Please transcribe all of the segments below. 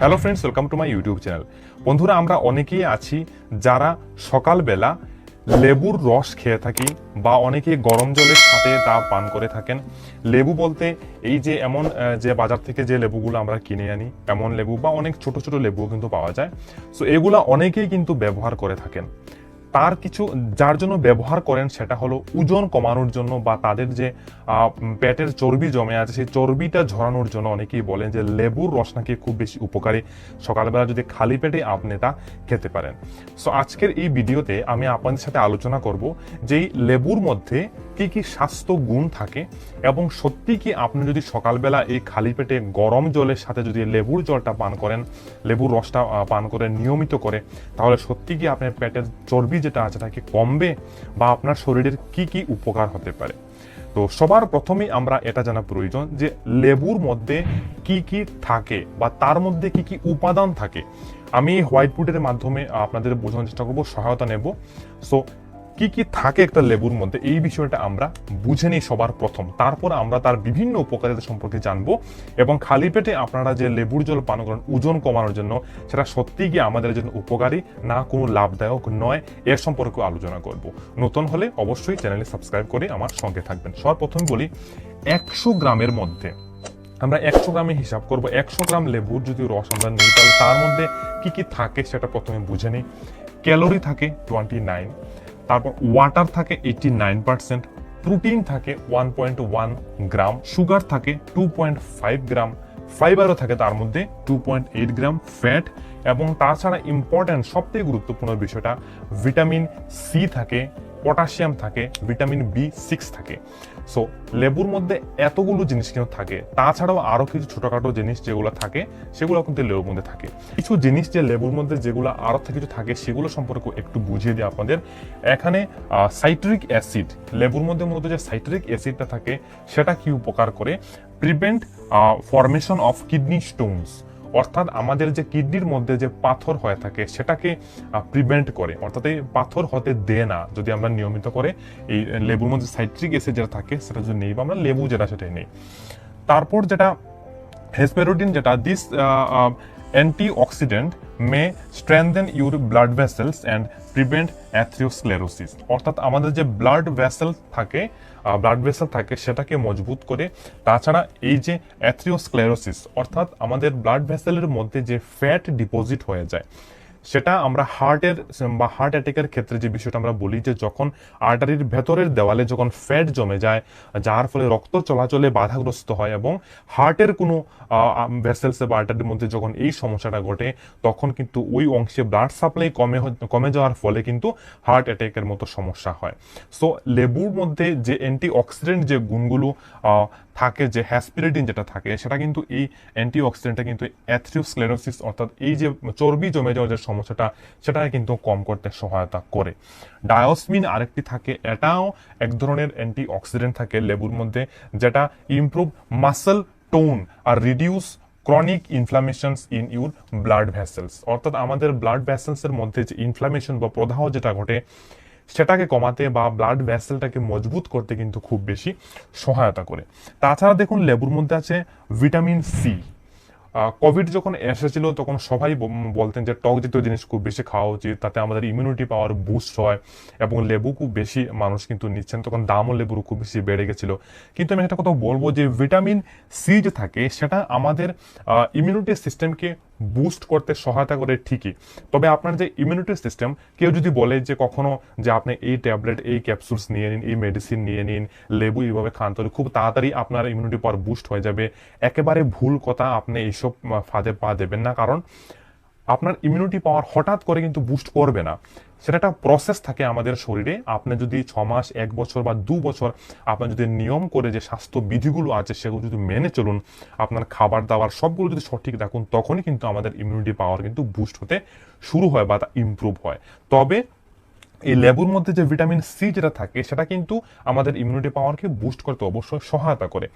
Hello friends welcome to my YouTube channel বন্ধুরা, আমরা অনেকেই আছি যারা সকালবেলা লেবুর রস খেয়ে থাকি বা অনেকে গরম জলের সাথে তা পান করে থাকেন। লেবু বলতে এই যে এমন যে বাজার থেকে যে লেবুগুলো আমরা কিনে আনি, এমন লেবু বা অনেক ছোট ছোট লেবুও কিন্তু পাওয়া যায়। সো এগুলো অনেকেই কিন্তু ব্যবহার করে থাকেন। তার কিছু, যার জন্য ব্যবহার করেন সেটা হলো ওজন কমানোর জন্য বা তাদের যে পেটের চর্বি জমে আছে, সেই চর্বিটা ঝরানোর জন্য অনেকেই বলেন যে লেবুর রস নাকি খুব বেশি উপকারী। সকালবেলা যদি খালি পেটে আপনি তা খেতে পারেন। সো আজকের এই ভিডিওতে আমি আপনাদের সাথে আলোচনা করব যে লেবুর মধ্যে কি কি স্বাস্থ্য গুণ থাকে? এবং সত্যি কি আপনি যদি সকালবেলা এই খালি পেটে গরম জলের সাথে যদি লেবুর জলটা পান করেন, লেবুর রসটা পান করে, নিয়মিত করে, তাহলে সত্যি কি আপনার পেটের চর্বি যেটা আছে তাকে কমবে? বা আপনার শরীরের কি কি উপকার হতে পারে? তো সবার প্রথমেই আমরা এটা জানা প্রয়োজন যে লেবুর মধ্যে কি কি থাকে বা তার মধ্যে কি কি উপাদান থাকে। আমি হোয়াইট বোর্ডের মাধ্যমে আপনাদের বোঝানোর চেষ্টা করব, সহায়তা নেব। সো কি কি থাকে একটা লেবুর মধ্যে, এই বিষয়টা আমরা বুঝে নিই সবার প্রথম। তারপর আমরা তার বিভিন্ন উপকারিতা সম্পর্কে জানব এবং খালি পেটে আপনারা যে লেবুর জল পান করেন, ওজন কমানোর জন্য, সেটা সত্যি কি আমাদের জন্য উপকারী, না কোনো লাভদায়ক নয়, এর সম্পর্কে আলোচনা করব। নতুন হলে অবশ্যই চ্যানেলে সাবস্ক্রাইব করে আমার সঙ্গে থাকবেন। সবার প্রথমে বলি, একশো গ্রামের মধ্যে, আমরা একশো গ্রামে হিসাব করব, একশো গ্রাম লেবুর যদি রস আমরা নিই, তাহলে তার মধ্যে কি কি থাকে সেটা প্রথমে বুঝে নিই। ক্যালোরি থাকে টোয়েন্টি নাইন তারপর ওয়াটার থাকে এইটি নাইন পার্সেন্ট প্রোটিন থাকে one point one gram sugar থাকে টু পয়েন্ট ফাইভ গ্রাম ফাইবারও থাকে তার মধ্যে two point eight gram fat এবং তাছাড়া ইম্পর্ট্যান্ট সবথেকে গুরুত্বপূর্ণ বিষয়টা ভিটামিন সি থাকে পটাশিয়াম থাকে, ভিটামিন বি সিক্স থাকে। সো লেবুর মধ্যে এতগুলো জিনিস কিন্তু থাকে। তাছাড়াও আরও কিছু ছোটোখাটো জিনিস যেগুলো থাকে, সেগুলো কিন্তু লেবুর মধ্যে থাকে। কিছু জিনিস যে লেবুর মধ্যে যেগুলো আরও থেকে কিছু থাকে, সেগুলো সম্পর্কে একটু বুঝিয়ে দিই আপনাদের। এখানে সাইট্রিক অ্যাসিড, লেবুর মধ্যে মূলত যে সাইট্রিক অ্যাসিডটা থাকে, সেটা কি উপকার করে? Prevent formation of kidney stones. অর্থাৎ আমাদের যে কিডনির মধ্যে যে পাথর হয়ে থাকে, সেটাকে প্রিভেন্ট করে। অর্থাৎ এই পাথর হতে দেয় না, যদি আমরা নিয়মিত করে এই লেবুর মধ্যে সাইট্রিক অ্যাসিড যেটা থাকে, সেটা যদি নেই বা আমরা লেবু যেটা, সেটাই নেই। তারপর যেটা হেসপেরোডিন যেটা this antioxidant may strengthen your blood vessels and prevent atherosclerosis অর্থাৎ আমাদের যে ব্লাড ভেসেল থাকে ব্লাড ভেসেল থাকে, সেটাকে মজবুত করে। তাছাড়া এই যে অ্যাথ্রিওস্ক্লেরোসিস অর্থাৎ আমাদের ব্লাড ভেসেলের মধ্যে যে ফ্যাট ডিপোজিট হয়ে যায় সেটা আমরা হার্টের বা হার্ট অ্যাটাকের ক্ষেত্রে যে বিষয়টা আমরা বলি যে যখন আর্টারির ভেতরের দেওয়ালে যখন ফ্যাট জমে যায়, যার ফলে রক্ত চলাচলে বাধাগ্রস্ত হয় এবং হার্টের কোনো ভেসেলস বা আর্টারির মধ্যে যখন এই সমস্যাটা ঘটে, তখন কিন্তু ওই অংশে ব্লাড সাপ্লাই কমে কমে যাওয়ার ফলে কিন্তু হার্ট অ্যাটাকের মতো সমস্যা হয়। সো লেবুর মধ্যে যে অ্যান্টি অক্সিডেন্ট যে গুণগুলো থাকে যে হ্যাসপিরিডিন যেটা থাকে, সেটা কিন্তু এই অ্যান্টি অক্সিডেন্টটা কিন্তু অ্যাথ্রিওস্ক্লেরোসিস অর্থাৎ এই যে চর্বি জমে যাওয়ার যে সমস্যাটা সেটাকে কিন্তু কম করতে সহায়তা করে। ডায়োসমিন আরেকটি থাকে, এটাও এক ধরনের অ্যান্টি অক্সিডেন্ট থাকে লেবুর মধ্যে, যেটা improve muscle tone R reduce chronic inflammations in your blood vessels অর্থাৎ আমাদের ব্লাড ভ্যাসেলসের মধ্যে যে ইনফ্লামেশন বা প্রদাহ যেটা ঘটে সেটাকে কমাতে বা ব্লাড ভেসেলটাকে মজবুত করতে কিন্তু খুব বেশি সহায়তা করে। তাছাড়া দেখুন, লেবুর মধ্যে আছে ভিটামিন সি কোভিড যখন এসেছিল, তখন সবাই বলতেন যে টক জাতীয় জিনিস খুব বেশি খাওয়া উচিত, তাতে আমাদের ইমিউনিটি পাওয়ার বুস্ট হয় এবং লেবু খুব বেশি মানুষ কিন্তু নিচ্ছেন, তখন দামও লেবুর খুব বেশি বেড়ে গেছিল। কিন্তু আমি একটা কথা বলব যে ভিটামিন সি যে থাকে, সেটা আমাদের ইমিউনিটি সিস্টেমকে বুস্ট করতে সহায়তা করে ঠিকই। তবে আপনার যে ইমিউনিটি সিস্টেম কেউ যদি বলে যে কখনো যে আপনি এই ট্যাবলেট এই ক্যাপসুলস নিয়ে নিন, এই মেডিসিন নিয়ে নিন, লেবু এইভাবে খান, তাহলে খুব তাড়াতাড়ি আপনার ইমিউনিটি পাওয়ার বুস্ট হয়ে যাবে। একেবারে ভুল কথা আপনি এইসব ফাঁদে পা দেবেন না। কারণ আপনার ইমিউনিটি পাওয়ার হঠাৎ করে কিন্তু বুস্ট করবে না। সেটা একটা প্রসেস থাকে আমাদের শরীরে। আপনি যদি ছ মাস, এক বছর বা দু বছর আপনার যদি নিয়ম করে যে স্বাস্থ্যবিধিগুলো আছে, সেগুলো যদি মেনে চলুন, আপনার খাবার দাবার সবগুলো যদি সঠিক রাখুন, তখনই কিন্তু আমাদের ইমিউনিটি পাওয়ার কিন্তু বুস্ট হতে শুরু হয় বা তা ইম্প্রুভ হয়। তবে এই লেবুর মধ্যে যে ভিটামিন সি যেটা থাকে, সেটা কিন্তু আমাদের ইমিউনিটি পাওয়ারকে বুস্ট করতে অবশ্যই সহায়তা করে।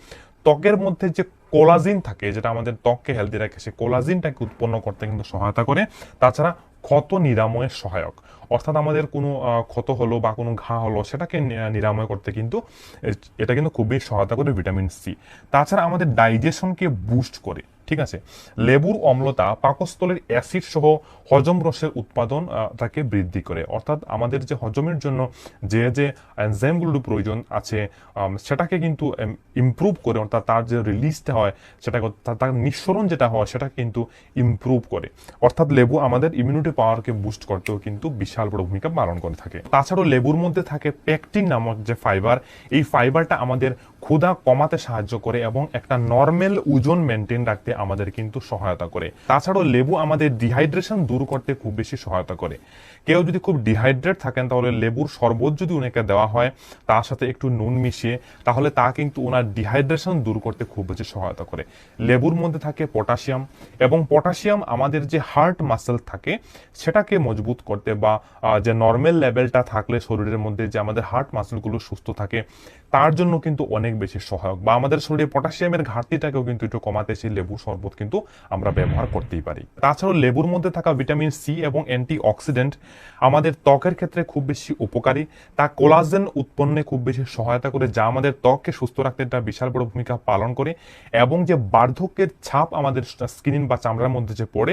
ত্বকের মধ্যে যে কোলাজিন থাকে, যেটা আমাদের ত্বককে হেলদি রাখে, সেই কোলাজিনটাকে উৎপন্ন করতে কিন্তু সহায়তা করে। তাছাড়া ক্ষত নিরাময়ের সহায়ক। অর্থাৎ আমাদের কোনো ক্ষত হলো বা কোনো ঘা হলো, সেটাকে নিরাময় করতে কিন্তু এটা কিন্তু খুবই সহায়তা করে ভিটামিন সি। তাছাড়া আমাদের ডাইজেশনকে বুস্ট করে। ঠিক আছে? লেবুর অম্লতা পাকস্থলের অ্যাসিড সহ হজম রসের উৎপাদন তাকে বৃদ্ধি করে। অর্থাৎ আমাদের যে হজমের জন্য যে যে এনজাইমগুলোর প্রয়োজন আছে সেটাকে কিন্তু ইমপ্রুভ করে, অর্থাৎ তার যে রিলিজটা হয়, সেটা তার- তার নিঃসরণ যেটা হয়, সেটা কিন্তু ইমপ্রুভ করে। অর্থাৎ লেবু আমাদের ইমিউনিটি পাওয়ারকে বুস্ট করতেও কিন্তু বিশাল বড় ভূমিকা পালন করে থাকে। তাছাড়াও লেবুর মধ্যে থাকে পেকটিন নামক যে ফাইবার এই ফাইবারটা আমাদের ক্ষুধা কমাতে সাহায্য করে এবং একটা নর্মাল ওজন মেনটেন রাখতে আমাদের কিন্তু সহায়তা করে। তাছাড়াও লেবু আমাদের ডিহাইড্রেশন দূর করতে খুব বেশি সহায়তা করে। কেউ যদি খুব ডিহাইড্রেট থাকেন, তাহলে লেবুর শরবত যদি ওনাকে দেওয়া হয়, তার সাথে একটু নুন মিশিয়ে, তাহলে তা কিন্তু ওনার ডিহাইড্রেশন দূর করতে খুব বেশি সহায়তা করে। লেবুর মধ্যে থাকে পটাশিয়াম এবং পটাশিয়াম আমাদের যে হার্ট মাসেল থাকে, সেটাকে মজবুত করতে বা যে নর্মাল লেভেলটা থাকলে শরীরের মধ্যে যে আমাদের হার্ট মাসেলগুলো সুস্থ থাকে, তার জন্য কিন্তু অনেক বেশি সহায়ক বা আমাদের শরীরে পটাশিয়ামের ঘাটতিটাকেও কিন্তু একটু কমাতে সেই লেবু শরবত কিন্তু আমরা ব্যবহার করতেই পারি। তাছাড়াও লেবুর মধ্যে থাকা ভিটামিন সি এবং অ্যান্টি অক্সিডেন্ট আমাদের ত্বকের ক্ষেত্রে খুব বেশি উপকারী। তা কোলাজেন উৎপন্নে খুব বেশি সহায়তা করে, যা আমাদের ত্বককে সুস্থ রাখতে একটা বিশাল বড় ভূমিকা পালন করে এবং যে বার্ধক্যের ছাপ আমাদের স্কিন বা চামড়ার মধ্যে যে পড়ে,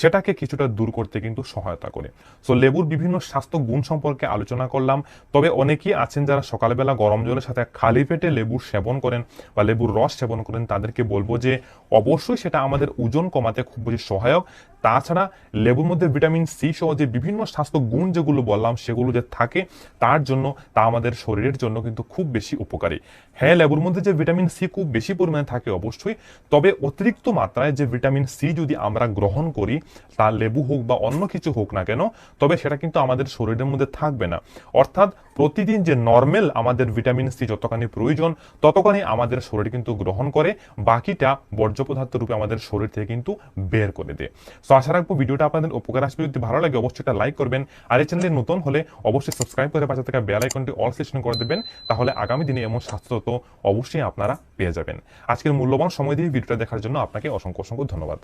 সেটাকে কিছুটা দূর করতে কিন্তু সহায়তা করে। সো লেবুর বিভিন্ন স্বাস্থ্য গুণ সম্পর্কে আলোচনা করলাম। তবে অনেকেই আছেন যারা সকালবেলা গরম জলের সাথে খালি পেটে সেবন করেন বা লেবুর রস সেবন করেন, তাদেরকে বলব যে অবশ্যই সেটা আমাদের ওজন কমাতে খুব বেশি সহায়ক। তাছাড়া লেবুর মধ্যে ভিটামিন সি সহ যে বিভিন্ন স্বাস্থ্য গুণ যেগুলো বললাম, সেগুলো যে থাকে, তার জন্য তা আমাদের শরীরের জন্য কিন্তু খুব বেশি উপকারী। হ্যাঁ লেবুর মধ্যে যে ভিটামিন সি খুব বেশি পরিমাণে থাকে অবশ্যই, তবে অতিরিক্ত মাত্রায় যে ভিটামিন সি যদি আমরা গ্রহণ করি, তা লেবু হোক বা অন্য কিছু হোক না কেন, তবে সেটা কিন্তু আমাদের শরীরের মধ্যে থাকবে না। অর্থাৎ প্রতিদিন যে নর্মাল আমাদের ভিটামিন সি যতখানি প্রয়োজন ততখানি আমাদের শরীর কিন্তু গ্রহণ করে, বাকিটা বর্জ্য পদার্থ রূপে আমাদের শরীর থেকে কিন্তু বের করে দেয়। সো আশা রাখব ভিডিওটা আপনাদের উপকার আসবে। যদি ভালো লাগে, অবশ্যই একটা লাইক করবেন। আর এই চ্যানেলে নতুন হলে অবশ্যই সাবস্ক্রাইব করে পাশে থাকা বেল আইকনটি অল সেশন করে দেবেন। তাহলে আগামী দিনে এমন স্বাস্থ্য তো অবশ্যই আপনারা পেয়ে যাবেন। আজকের মূল্যবান সময় দিয়ে ভিডিওটা দেখার জন্য আপনাকে অসংখ্য অসংখ্য ধন্যবাদ।